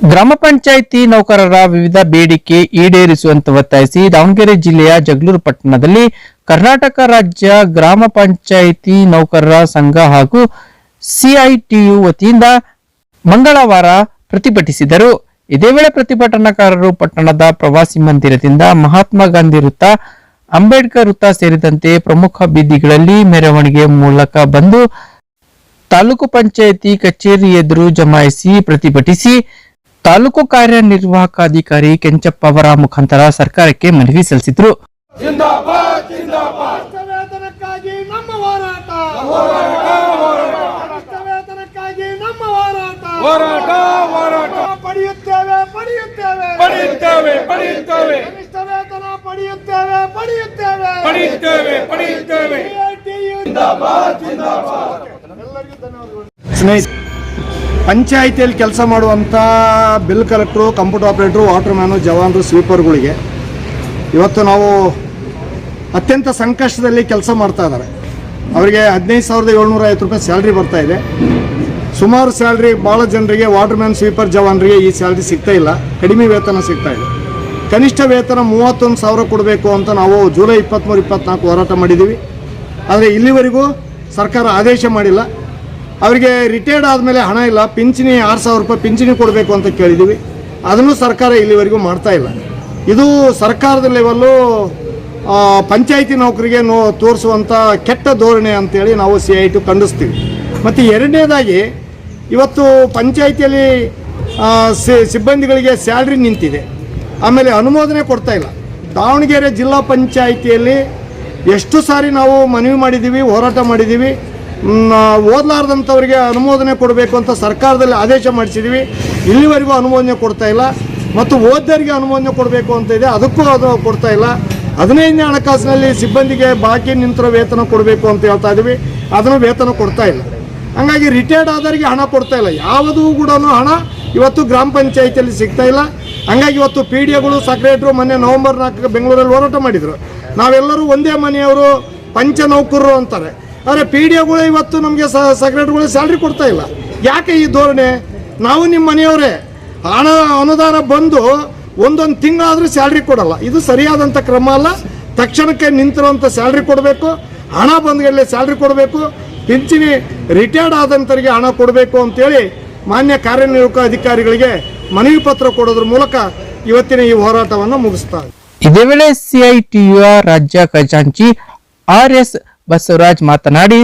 ಗ್ರಾಮ ಪಂಚಾಯಿತಿ ನೌಕರರ ವಿವಿಧ ಬೇಡಿಕೆ ಈಡೇರಿಸುವಂತೆ ಒತ್ತಾಯಿಸಿ ದಾವಣಗೆರೆ ಜಿಲ್ಲೆಯ ಜಗಳೂರು ಪಟ್ಟಣದಲ್ಲಿ ಕರ್ನಾಟಕ ರಾಜ್ಯ ಗ್ರಾಮ ಪಂಚಾಯಿತಿ ನೌಕರರ ಸಂಘ ಹಾಗೂ ಸಿಐಟಿಯು ವತಿಯಿಂದ ಮಂಗಳವಾರ ಪ್ರತಿಭಟಿಸಿದರು. ಇದೇ ವೇಳೆ ಪ್ರತಿಭಟನಾಕಾರರು ಪಟ್ಟಣದ ಪ್ರವಾಸಿ ಮಂದಿರದಿಂದ ಮಹಾತ್ಮ ಗಾಂಧಿ ವೃತ್ತ, ಅಂಬೇಡ್ಕರ್ ವೃತ್ತ ಸೇರಿದಂತೆ ಪ್ರಮುಖ ಬೀದಿಗಳಲ್ಲಿ ಮೆರವಣಿಗೆ ಮೂಲಕ ಬಂದು ತಾಲೂಕು ಪಂಚಾಯಿತಿ ಕಚೇರಿ ಎದುರು ಜಮಾಯಿಸಿ ಪ್ರತಿಭಟಿಸಿ ತಾಲೂಕು ಕಾರ್ಯನಿರ್ವಾಹಕ ಅಧಿಕಾರಿ ಕೆಂಚಪ್ಪ ಅವರ ಮುಖಾಂತರ ಸರ್ಕಾರಕ್ಕೆ ಮನವಿ ಸಲ್ಲಿಸಿದ್ರು. ಜಿಂದಾಬಾದ್ ಪಂಚಾಯಿತಿಯಲ್ಲಿ ಕೆಲಸ ಮಾಡುವಂಥ bill collector computer operator water man ಜವಾನರು ಸ್ವೀಪರ್ಗಳಿಗೆ ಇವತ್ತು ನಾವು ಅತ್ಯಂತ ಸಂಕಷ್ಟದಲ್ಲಿ ಕೆಲಸ ಮಾಡ್ತಾ ಇದ್ದಾರೆ. ಅವರಿಗೆ ಹದಿನೈದು ಸಾವಿರದ ಏಳ್ನೂರ ಐವತ್ತು ರೂಪಾಯಿ ಸ್ಯಾಲ್ರಿ ಬರ್ತಾ ಇದೆ. ಸುಮಾರು ಸ್ಯಾಲ್ರಿ ಭಾಳ ಜನರಿಗೆ ವಾಟರ್ ಮ್ಯಾನ್ ಸ್ವೀಪರ್ ಜವಾನರಿಗೆ ಈ ಸ್ಯಾಲ್ರಿ ಸಿಗ್ತಾ ಇಲ್ಲ. ಕಡಿಮೆ ವೇತನ ಸಿಗ್ತಾ ಇದೆ. ಕನಿಷ್ಠ ವೇತನ ಮೂವತ್ತೊಂದು ಸಾವಿರ ಕೊಡಬೇಕು ಅಂತ ನಾವು ಜುಲೈ ಇಪ್ಪತ್ತ್ಮೂರು ಇಪ್ಪತ್ನಾಲ್ಕು ಹೋರಾಟ ಮಾಡಿದ್ದೀವಿ. ಆದರೆ ಇಲ್ಲಿವರೆಗೂ ಸರ್ಕಾರ ಆದೇಶ ಮಾಡಿಲ್ಲ. ಅವರಿಗೆ ರಿಟೈರ್ಡ್ ಆದಮೇಲೆ ಹಣ ಇಲ್ಲ, ಪಿಂಚಣಿ ಆರು ಸಾವಿರ ರೂಪಾಯಿ ಪಿಂಚಣಿ ಕೊಡಬೇಕು ಅಂತ ಕೇಳಿದ್ದೀವಿ ಅದನ್ನು ಸರ್ಕಾರ ಇಲ್ಲಿವರೆಗೂ ಮಾಡ್ತಾ ಇಲ್ಲ. ಇದು ಸರ್ಕಾರದ ಲೆವೆಲ್ಲು ಪಂಚಾಯಿತಿ ನೌಕರಿಗೆ ನೋ ತೋರಿಸುವಂಥ ಕೆಟ್ಟ ಧೋರಣೆ ಅಂತೇಳಿ ನಾವು ಸಿ ಐ ಟು ಖಂಡಿಸ್ತೀವಿ. ಮತ್ತು ಎರಡನೇದಾಗಿ, ಇವತ್ತು ಪಂಚಾಯಿತಿಯಲ್ಲಿ ಸಿಬ್ಬಂದಿಗಳಿಗೆ ಸ್ಯಾಲ್ರಿ ನಿಂತಿದೆ. ಆಮೇಲೆ ಅನುಮೋದನೆ ಕೊಡ್ತಾ ಇಲ್ಲ. ದಾವಣಗೆರೆ ಜಿಲ್ಲಾ ಪಂಚಾಯಿತಿಯಲ್ಲಿ ಎಷ್ಟು ಸಾರಿ ನಾವು ಮನವಿ ಮಾಡಿದ್ದೀವಿ ಹೋರಾಟ ಮಾಡಿದ್ದೀವಿ ಓದ್ಲಾರ್ದಂಥವ್ರಿಗೆ ಅನುಮೋದನೆ ಕೊಡಬೇಕು ಅಂತ ಸರ್ಕಾರದಲ್ಲಿ ಆದೇಶ ಮಾಡಿಸಿದ್ವಿ. ಇಲ್ಲಿವರೆಗೂ ಅನುಮೋದನೆ ಕೊಡ್ತಾ ಇಲ್ಲ. ಮತ್ತು ಓದ್ಯರಿಗೆ ಅನುಮೋದನೆ ಕೊಡಬೇಕು ಅಂತ ಇದೆ. ಅದಕ್ಕೂ ಅದು ಕೊಡ್ತಾ ಇಲ್ಲ. ಹದಿನೈದನೇ ಹಣಕಾಸಿನಲ್ಲಿ ಸಿಬ್ಬಂದಿಗೆ ಬಾಕಿ ನಿಂತಿರೋ ವೇತನ ಕೊಡಬೇಕು ಅಂತ ಹೇಳ್ತಾ ಇದ್ವಿ ಅದನ್ನು ವೇತನ ಕೊಡ್ತಾ ಇಲ್ಲ. ಹಂಗಾಗಿ ರಿಟೈರ್ಡ್ ಆದವರಿಗೆ ಹಣ ಕೊಡ್ತಾ ಇಲ್ಲ. ಯಾವುದೂ ಕೂಡ ಹಣ ಇವತ್ತು ಗ್ರಾಮ ಪಂಚಾಯಿತಿಯಲ್ಲಿ ಸಿಗ್ತಾ ಇಲ್ಲ. ಹಂಗಾಗಿ ಇವತ್ತು ಪಿ ಡಿ ಎಗಳು ಸೆಕ್ರೆಟ್ರು ಮೊನ್ನೆ ನವೆಂಬರ್ ನಾಲ್ಕು ಬೆಂಗಳೂರಲ್ಲಿ ಹೋರಾಟ ಮಾಡಿದರು. ನಾವೆಲ್ಲರೂ ಒಂದೇ ಮನೆಯವರು ಪಂಚ ನೌಕರರು ಅಂತಾರೆ. ಆದರೆ ಪಿ ಡಿ ಒಗಳು ಇವತ್ತು ನಮಗೆ ಸೆಕ್ರೆಟ್ರಿಗಳು ಸ್ಯಾಲ್ರಿ ಕೊಡ್ತಾ ಇಲ್ಲ. ಯಾಕೆ ಈ ಧೋರಣೆ? ನಾವು ನಿಮ್ಮ ಮನೆಯವರೇ, ಹಣ, ಅನುದಾನ ಬಂದು ಒಂದೊಂದು ತಿಂಗಳಾದರೂ ಸ್ಯಾಲ್ರಿ ಕೊಡಲ್ಲ. ಇದು ಸರಿಯಾದಂಥ ಕ್ರಮ ಅಲ್ಲ. ತಕ್ಷಣಕ್ಕೆ ನಿಂತಿರುವಂಥ ಸ್ಯಾಲ್ರಿ ಕೊಡಬೇಕು. ಹಣ ಬಂದ್ಗಡಲೆ ಸ್ಯಾಲ್ರಿ ಕೊಡಬೇಕು. ಪಿಂಚಣಿ ರಿಟೈರ್ಡ್ ಆದಂಥವರಿಗೆ ಹಣ ಕೊಡಬೇಕು ಅಂತೇಳಿ ಮಾನ್ಯ ಕಾರ್ಯನಿರ್ವಾಹಕ ಅಧಿಕಾರಿಗಳಿಗೆ ಮನವಿ ಪತ್ರ ಕೊಡೋದ್ರ ಮೂಲಕ ಇವತ್ತಿನ ಈ ಹೋರಾಟವನ್ನು ಮುಗಿಸ್ತಾ. ಇದೇ ವೇಳೆ ಸಿಐಟಿಯುಯ ರಾಜ್ಯ ಖಜಾಂಚಿ ಆರ್ ಎಸ್ ಬಸವರಾಜ್ ಮಾತನಾಡಿ,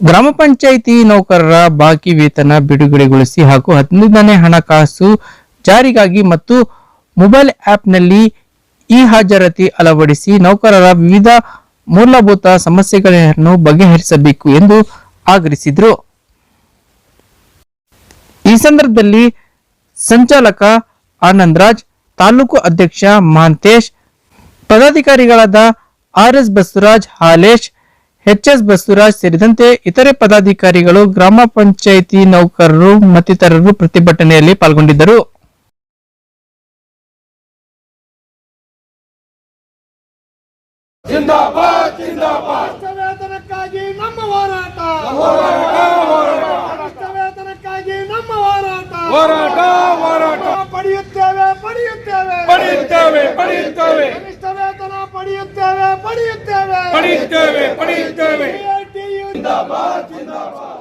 ಗ್ರಾಮ ಪಂಚಾಯಿತಿ ನೌಕರರ ಬಾಕಿ ವೇತನ ಬಿಡುಗಡೆಗೊಳಿಸಿ ಹಾಗೂ ಹದಿನೈದನೇ ಹಣಕಾಸು ಜಾರಿಗಾಗಿ ಮತ್ತು ಮೊಬೈಲ್ ಆಪ್ನಲ್ಲಿ ಇ ಹಾಜರಾತಿ ಅಳವಡಿಸಿ ನೌಕರರ ವಿವಿಧ ಮೂಲಭೂತ ಸಮಸ್ಯೆಗಳನ್ನು ಬಗೆಹರಿಸಬೇಕು ಎಂದು ಆಗ್ರಹಿಸಿದರು. ಈ ಸಂದರ್ಭದಲ್ಲಿ ಸಂಚಾಲಕ ಆನಂದರಾಜ್, ತಾಲೂಕು ಅಧ್ಯಕ್ಷ Mantesh, ಪದಾಧಿಕಾರಿಗಳಾದ R S Basavaraj, Halesh H S Basavaraj ಸೇರಿದಂತೆ ಇತರೆ ಪದಾಧಿಕಾರಿಗಳು ಗ್ರಾಮ ಪಂಚಾಯಿತಿ ನೌಕರರು ಮತ್ತಿತರರು ಪ್ರತಿಭಟನೆಯಲ್ಲಿ ಪಾಲ್ಗೊಂಡಿದ್ದರು. ಪಡೆಯುತ್ತೇವೆ ಪಡೆಯುತ್ತೇವೆ. ಪಡೆಯುತ್ತೇವೆ ಪಡೆಯುತ್ತೇವೆ. ಕನಿಷ್ಠ ವೇತನ ಪಡೆಯುತ್ತೇವೆ ಪಡೆಯುತ್ತೇವೆ ಪಡೆಯುತ್ತೇವೆ ಪಡೆಯುತ್ತೇವೆ CITU